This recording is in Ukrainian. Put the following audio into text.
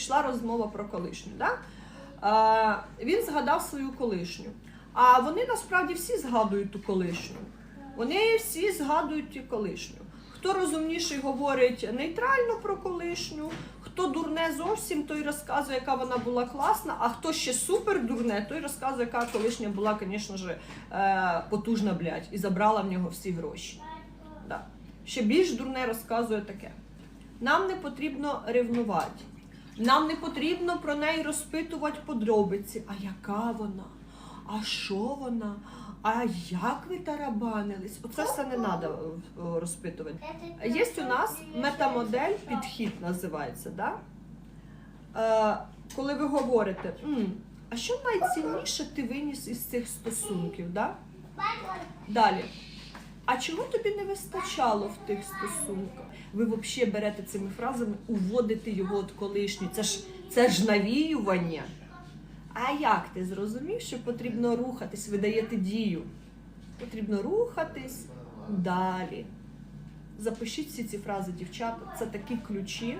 пішла розмова про колишню. Да? Е, він згадав свою колишню. А вони насправді всі згадують ту колишню. Вони всі згадують ті колишню. Хто розумніший говорить нейтрально про колишню, хто дурне зовсім, той розказує, яка вона була класна, а хто ще супер дурне, той розказує, яка колишня була, звісно ж, е, потужна, блядь, і забрала в нього всі гроші. Да. Ще більш дурне розказує таке. Нам не потрібно ревнувати. Нам не потрібно про неї розпитувати подробиці. А яка вона? А що вона? А як ви тарабанились? Оце все не треба розпитувати. Є у нас метамодель, підхід називається, да? Е, коли ви говорите, «М, а що найцінніше ти виніс із цих стосунків? Да? Далі. А чого тобі не вистачало в тих стосунках? Ви взагалі берете цими фразами, уводите його от колишню. Це ж, це ж навіювання. А як ти зрозумів, що потрібно рухатись, ви даєте дію? Потрібно рухатись далі. Запишіть всі ці фрази, дівчата. Це такі ключі.